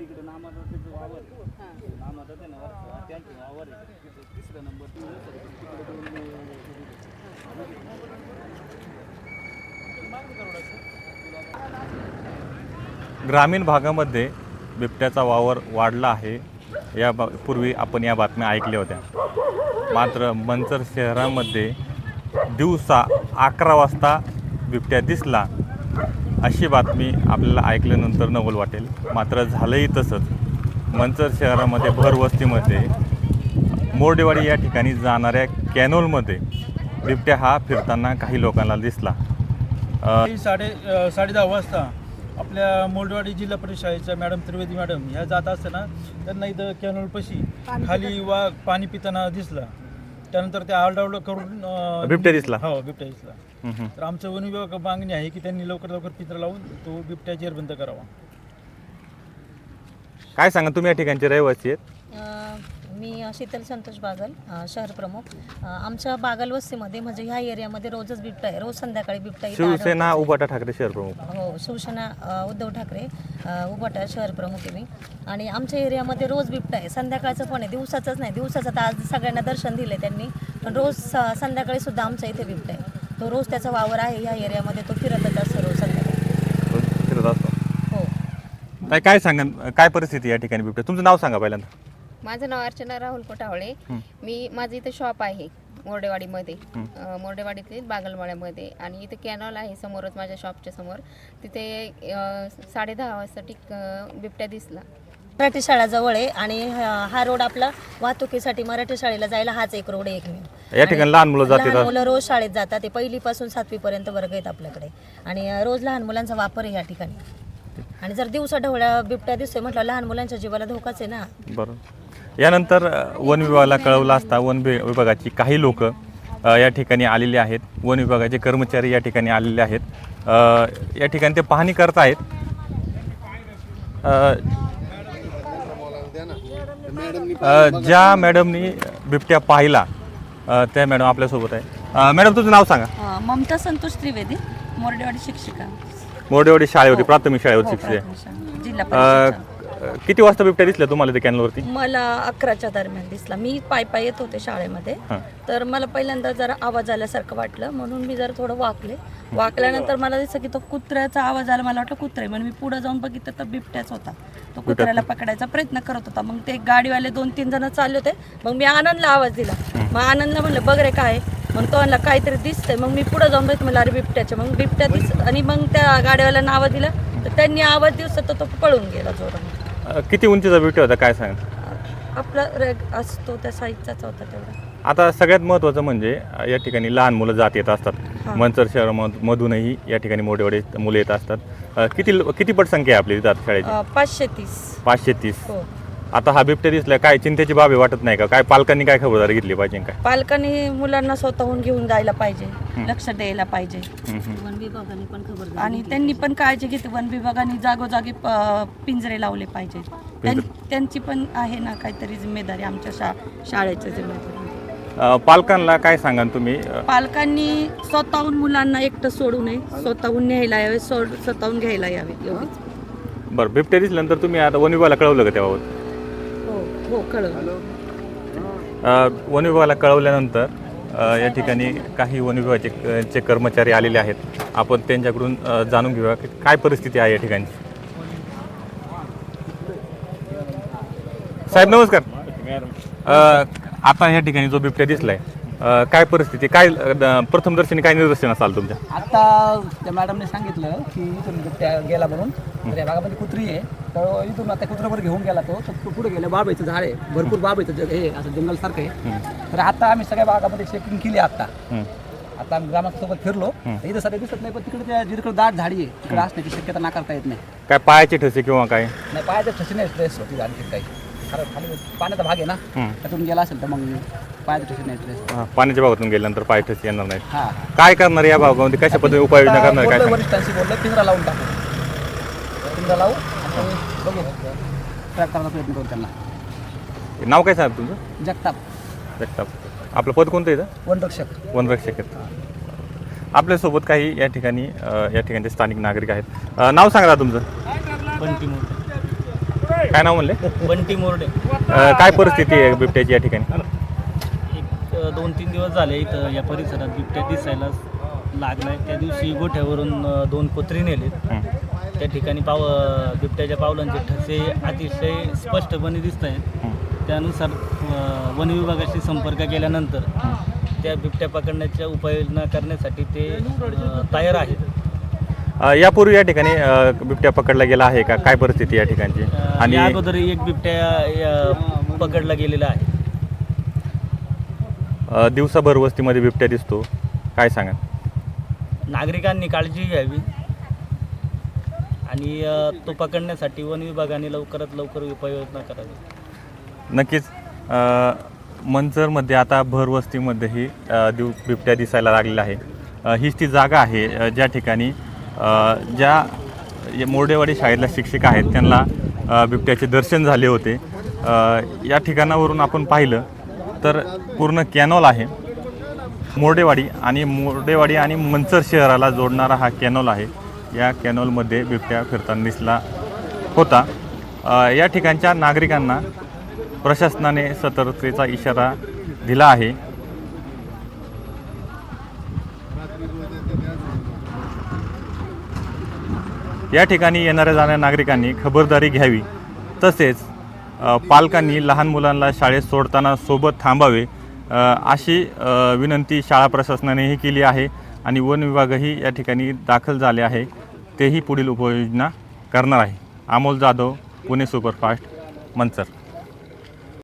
तिकडे वावर ना वावर आहे. तिसरा नंबर तिकडे ग्रामीण भागामध्ये बिबट्याचा वावर वाढला आहे. या बा पूर्वी आपण या बातम्या ऐकल्या होत्या. मात्र मंचर शहरामध्ये दिवसा अकरा वाजता बिबट्या दिसला. अशी बातमी आपल्याला ऐकल्यानंतर नवल वाटेल. मात्र झालंही तसंच. मंचर शहरामध्ये भरवस्तीमध्ये मोरडेवाडी या ठिकाणी जाणाऱ्या कॅनोलमध्ये बिबट्या हा फिरताना काही लोकांना दिसला. साडे अ, साडेदहा वाजता आपल्या मोल्डवाडी जिल्हा परिषद शाळेच्या मॅडम त्रिवेदी मॅडम ह्या जात असताना त्यांना इथं कॅनोलपाशी खाली वाघ पाणी पिताना दिसला. त्यानंतर ते आरडाओरड करून अ, बिबट्या दिसला? हो बिबट्या दिसला. तर आमचं वन विभाग मागणी आहे की त्यांनी लवकर लवकर पिंजरा लावून तो बिबट्या जेरबंद करावा काय सांगा तुम्ही या ठिकाणचे रहिवासी आहेत मी शीतल संतोष बागल शहर प्रमुख. आमच्या बागल वस्तीमध्ये म्हणजे ह्या एरियामध्ये रोजच बिबटा आहे. रोज संध्याकाळी बिबटा शिवसेना. उबाटा ठाकरे शहर प्रमुख. हो शिवसेना उद्धव ठाकरे अ, उभाटा शहर प्रमुख आहे मी. आणि आमच्या एरियामध्ये रोज बिबटा आहे. संध्याकाळचं पण आहे. दिवसाचंच नाही. दिवसाचं तर आज सगळ्यांना दर्शन दिले त्यांनी. पण रोज संध्याकाळी सुद्धा आमच्या इथे बिबटा आहे. तो रोज त्याचा वावर आहे ह्या एरियामध्ये. तो फिरतच असतो रोज संध्याकाळी. फिरत असतो. हो. ताई, काय सांगा काय परिस्थिती या ठिकाणी बिबट्या तुमचं नाव सांगा पहिल्यांदा. माझं नाव अर्चना राहुल कोठावळे. मी माझं इथं शॉप आहे मोर्डेवाडीमध्ये. मोर्डेवाडीतील बागलवाड्यामध्ये आणि इथे कॅनॉल आहे समोरच माझ्या शॉपच्या समोर. तिथे अं, साडेदहा वाजता टिक अं, बिबट्या दिसला. मराठी शाळा जवळ आहे आणि हा रोड आपला वाहतुकीसाठी मराठी शाळेला जायला हाच एक रोड आहे एकमेव या ठिकाणी लहान मुलं जातात. लहान मुलं रोज शाळेत जातात. ते पहिलीपासून सातवीपर्यंत वर्ग आहेत आपल्याकडे. आणि रोज लहान मुलांचा वापर आहे या ठिकाणी. आणि जर दिवसा ढवळ्या बिबट्या दिसतोय म्हटलं लहान मुलांच्या जीवाला धोकाच आहे ना. बरोबर. यानंतर वन विभागाला कळवलं असता वन विभागाची काही लोक या ठिकाणी आलेले आहेत. वन विभागाचे कर्मचारी या ठिकाणी आलेले आहेत. या ठिकाणी ते पाहणी करत आहेत. ज्या मॅडमनी बिबट्या पाहिला त्या मॅडम आपल्यासोबत आहे. मॅडम तुझं नाव सांगा. ममता संतोष त्रिवेदी मोरडेवाडी शिक्षिका. मोरडेवाडी शाळेवरती प्राथमिक शाळेवर हो, शिक्षक. जिल्हा किती वाजता बिबट्या दिसल्या तुम्हाला ते कॅनलवरती? मला अकराच्या दरम्यान दिसला. मी पाय पाय येत होते शाळेमध्ये. तर मला पहिल्यांदा जरा आवाज आल्यासारखं वाटलं. म्हणून मी जरा थोडं वाकले. वाकल्यानंतर मला दिसलं की तो कुत्र्याचा आवाज आला. मला वाटलं कुत्रे. म्हणून मी पुढे जाऊन बघितलं तर बिबट्याच होता. तो कुत्र्याला पकडायचा प्रयत्न करत होता. मग ते गाडीवाले दोन तीन जण चालले होते. मग मी आनंदला आवाज दिला. मग आनंदला म्हणलं बघ रे काय आहे?" मग तो म्हणला काहीतरी दिसतंय. मग मी पुढे जाऊन बघितलं मला अरे बिबट्याच्या मग बिबट्या दिस आणि मग त्या गाडीवाल्यांना आवाज दिला. तर त्यांनी आवाज दिवसा तर तो पळून गेला जोराने. अ, किती उंचीचा बिबट्या होता? काय सांगा? आपला रेग असतो त्या साईजचाच होता तेवढा. आता सगळ्यात महत्त्वाचं म्हणजे अ, या ठिकाणी लहान मुलं जात येत असतात. मंचर शहरामधूनही या ठिकाणी मोठे मोठे मुलं येत असतात. अ, किती किती पटसंख्या आहे आपली जात शाळेची? अं, पाचशे तीस. पाचशे तीस. हो. आता हा बिबट्या दिसला काय चिंतेची बाबी वाटत नाही का? काय पालकांनी काय खबरदारी घेतली पाहिजे काय? पालकांनी मुलांना स्वतःहून घेऊन जायला पाहिजे लक्ष द्यायला पाहिजे. वन विभागाने पण खबर आणि त्यांनी पण काळजी घेतली. वन विभागाने जागोजागी प- पिंजरे लावले पाहिजे त्यां- त्यांची पण आहे ना काहीतरी जिम्मेदारी आमच्या शा शाळेची जिम्मेदारी. अ, पालकांना काय सांगा तुम्ही? अ, पालकांनी स्वतःहून मुलांना एकटं सोडू नये. स्वतःहून न्यायला यावे सोड स्वतःहून घ्यायला यावे एवढीच. बरं बिबट्या दिसल्यानंतर तुम्ही आता वन विभागाला कळवलं का त्याबाबत? हो कळलं अ, वन विभागाला कळवल्यानंतर या ठिकाणी काही वन विभागाचे चे कर्मचारी आलेले आहेत. आपण त्यांच्याकडून जाणून घेऊया की काय परिस्थिती आहे या ठिकाणी साहेब नमस्कार. अ, आता या ठिकाणी जो बिबट्या दिसलाय अ, काय परिस्थिती? काय अ, प्रथमदर्शनी काय निदर्शन असाल तुमच्या? आता त्या मॅडमने सांगितलं की इथून त्या गेला म्हणून. तर या भागामध्ये कुत्री आहे. तर इथून आता कुत्र्यावर घेऊन गेला तो. तर तो पुढे गेला बाबेचं झाड आहे. भरपूर बाबेचं जग हे असं जंगलसारखं आहे. तर आता आम्ही सगळ्या भागामध्ये चेकिंग केली आता. हं. आता आम्ही ग्रामस्थासोबत फिरलो. तर इथं सध्या दिसत नाही पण तिकडे त्या जिकडे दाट झाडी आहे. तिकडे असण्याची शक्यता नाकारता येत नाही. काय पायाचे ठसे किंवा काय? नाही पायाच्या ठसी नाही स्ट्रेस होती आणखी काही. कारण खाली पाण्याचा भाग आहे ना हं. त्यातून गेला असेल तर मग नाही हा, पाण्याच्या भागातून गेल्यानंतर पाय ठसे येणार नाहीत. हां. काय करणार या भागामध्ये? कशा पद्धतीने उपाययोजना करणार? काय बोललो सांगा? वरिष्ठांशी बोललो पिंजरा लावून टाकू. पिंजरा लावू आणि बघू ट्रॅक करायचा प्रयत्न करू त्यांना. नाव काय साहेब तुमचं? जगताप. जगताप. आपलं पद कोणतं येतं वनरक्षक. वनरक्षक आहेत. आपल्यासोबत काही या ठिकाणी अ, या ठिकाणचे स्थानिक नागरिक आहेत. अ, नाव सांगा तुमचं. काय नाव म्हणले? बंटी मोरडे. अ, काय परिस्थिती आहे बिबट्याची या ठिकाणी? एक अ, दोन तीन दिवस झाले इथं या परिसरात बिबट्या दिसायला लागलाय. त्या दिवशी गोठ्यावरून अ, दोन कुत्री नेलेत. हं. त्या ठिकाणी पाव अ, बिबट्याच्या पावलांचे ठसे अतिशय स्पष्टपणे दिसत आहेत हं. त्यानुसार अ, वन विभागाशी संपर्क केल्यानंतर त्या बिबट्या पकडण्याच्या उपाययोजना करण्यासाठी ते अ, तयार आहेत. अ, यापूर्वी या ठिकाणी अ, बिबट्या पकडला गेला आहे का? काय परिस्थिती या ठिकाणची? आणि या अगोदर एक बिबट्या अ, पकडला गेलेला आहे. अ, दिवसाभर वस्तीमध्ये बिबट्या दिसतो. काय सांगा नागरिकांनी काळजी घ्यावी. आणि अ, तो पकडण्यासाठी वन विभागाने लवकरात लवकर उपाययोजना करावी. नक्कीच. अ, मंचरमध्ये आता भरवस्तीमध्येही अ, दिव बिबट्या दिसायला लागलेला आहे. अ, हीच ती जागा आहे अ, ज्या ठिकाणी ज्या मोर्डेवाडी शाळेतल्या शिक्षिका आहेत त्यांना बिबट्याचे दर्शन झाले होते. या ठिकाणावरून आपण पाहिलं तर पूर्ण कॅनॉल आहे. मोर्डेवाडी आणि मोर्डेवाडी आणि मंचर शहराला जोडणारा हा कॅनॉल आहे. या कॅनॉलमध्ये बिबट्या फिरताना दिसला होता. या ठिकाणच्या नागरिकांना प्रशासनाने सतर्कतेचा इशारा दिला आहे. या ठिकाणी येणाऱ्या जाणाऱ्या नागरिकांनी खबरदारी घ्यावी. तसेच पालकांनी लहान मुलांना शाळेत सोडताना सोबत थांबावे अशी विनंती शाळा प्रशासनानेही केली आहे आणि वन विभागही या ठिकाणी दाखल झाले आहे. तेही पुढील उपाययोजना करणार आहे. अमोल जाधव पुणे सुपरफास्ट मंचर.